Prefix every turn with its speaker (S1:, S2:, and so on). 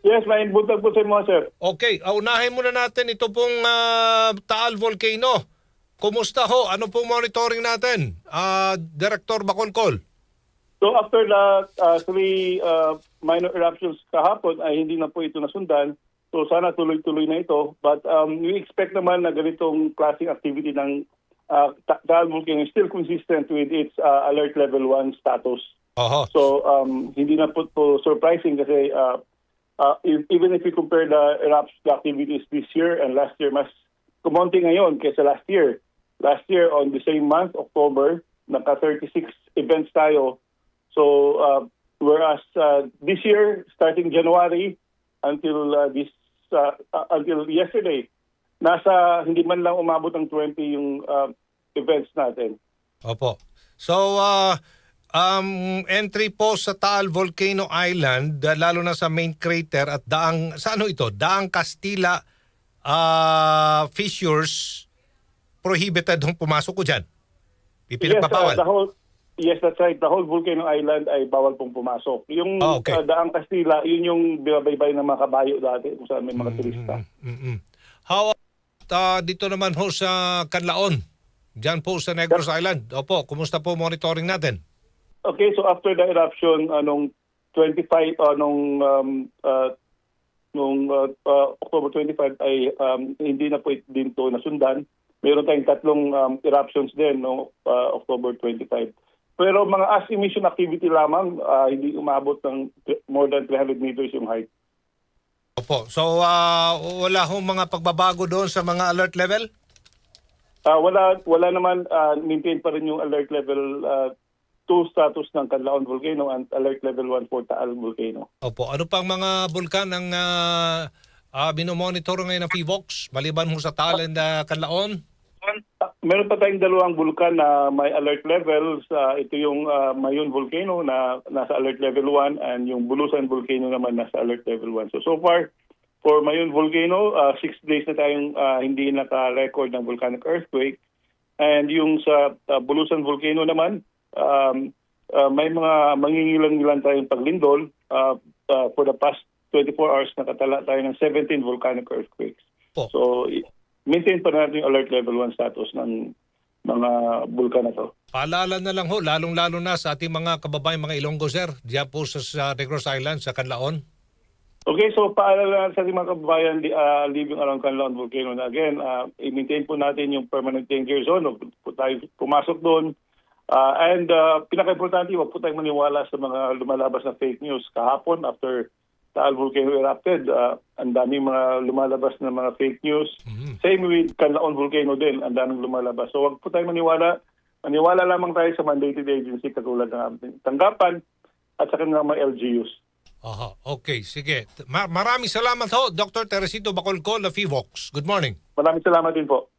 S1: Yes, may buntag po sa mga sir.
S2: Okay, unahin muna natin ito pong ah, Taal Volcano. Kumusta ho? Ano pong monitoring natin? Ah, Director Bacolcol.
S1: So after the uh, three uh, minor eruptions kahapon ay hindi na po ito nasundan. So sana tuloy-tuloy na ito. But um, we expect naman na ganitong klaseng activity ng uh, Ta- Taal Volcano is still consistent with its uh, alert level 1 status.
S2: Oho.
S1: So um, hindi na po, po surprising kasi uh, uh, if- even if you compare the eruption activities this year and last year, mas kumonti ngayon kaysa last year. Last year on the same month, October, naka 36 events tayo. So uh, whereas uh, this year, starting January until uh, this uh, uh, until yesterday, nasa hindi man lang umabot ng 20 yung uh, events natin.
S2: Opo. So, ah, um, entry po sa Taal Volcano Island, ah, lalo na sa main crater at daang, sa ano ito? Daang Castilla ah, fissures, prohibited hong pumasok ko dyan. Ipinagpapawal.
S1: Yes, uh, the whole, yes, that's right. The whole Volcano Island ay bawal pong pumasok. Yung
S2: Ah, okay.
S1: uh, Daang Castilla, yun yung binabaybay ng mga kabayo dati kung saan may mga turista.
S2: Mm-mm. How about, ah, dito naman ho sa Canlaon? Diyan po sa Negros Island. Opo, kumusta po monitoring natin?
S1: Okay, so after the eruption, anong 25, uh, nung, um, uh, nung uh, uh, October 25 ay um, hindi na po din to nasundan. Meron tayong tatlong um, eruptions din no uh, October 25. Pero mga ash emission activity lamang, uh, hindi umabot ng more than 300 meters yung height.
S2: Opo. So, ah, wala hong mga pagbabago doon sa mga alert level?
S1: Ah, wala wala naman ah, maintain pa rin yung alert level 2 status ng Canlaon Volcano and alert level 1 for Taal Volcano.
S2: Opo. Ano pang mga bulkan ang uh, uh, binomonitor ngayon ng PVOX? Maliban ho sa Taal and uh, Canlaon?
S1: Ah, meron pa tayong dalawang bulkan na may alert levels. Ah, ito yung ah, Mayon Volcano na nasa alert level 1 and yung Bulusan Volcano naman nasa alert level 1. So so far for Mayon Volcano, 6 days na tayong ah, hindi naka-record ng volcanic earthquake. And yung sa ah, Bulusan Volcano naman, um, ah, may mga mangingilang-ngilang tayong paglindol. Ah, ah, for the past 24 hours, nakatala tayo ng 17 volcanic earthquakes.
S2: Po.
S1: So, maintain pa natin yung alert level 1 status ng mga bulkan na to.
S2: Paalala na lang ho, lalong-lalo na sa ating mga kababayan, mga Ilonggo, sir. Diyan po sa, sa Negros Island, sa Canlaon.
S1: Okay, so paalala sa ating mga kababayan ah, living around Canlaon Volcano na again, ah, i-maintain po natin yung permanent danger zone. Po tayo pumasok doon. Ah, and uh, pinaka-importante, huwag po tayong maniwala sa mga lumalabas na fake news. Kahapon, after Taal Volcano erupted, ah, ang daming mga lumalabas na mga fake news. Same with Canlaon Volcano din, ang daming lumalabas. So huwag po tayong maniwala. Maniwala lamang tayo sa mandated agency katulad ng ating tanggapan at sa kanilang mga LGUs.
S2: Aha, okay, sige. Ma- maraming salamat ho, Dr. Teresito Bacolcol, na PVOX. Good morning.
S1: Maraming salamat din po.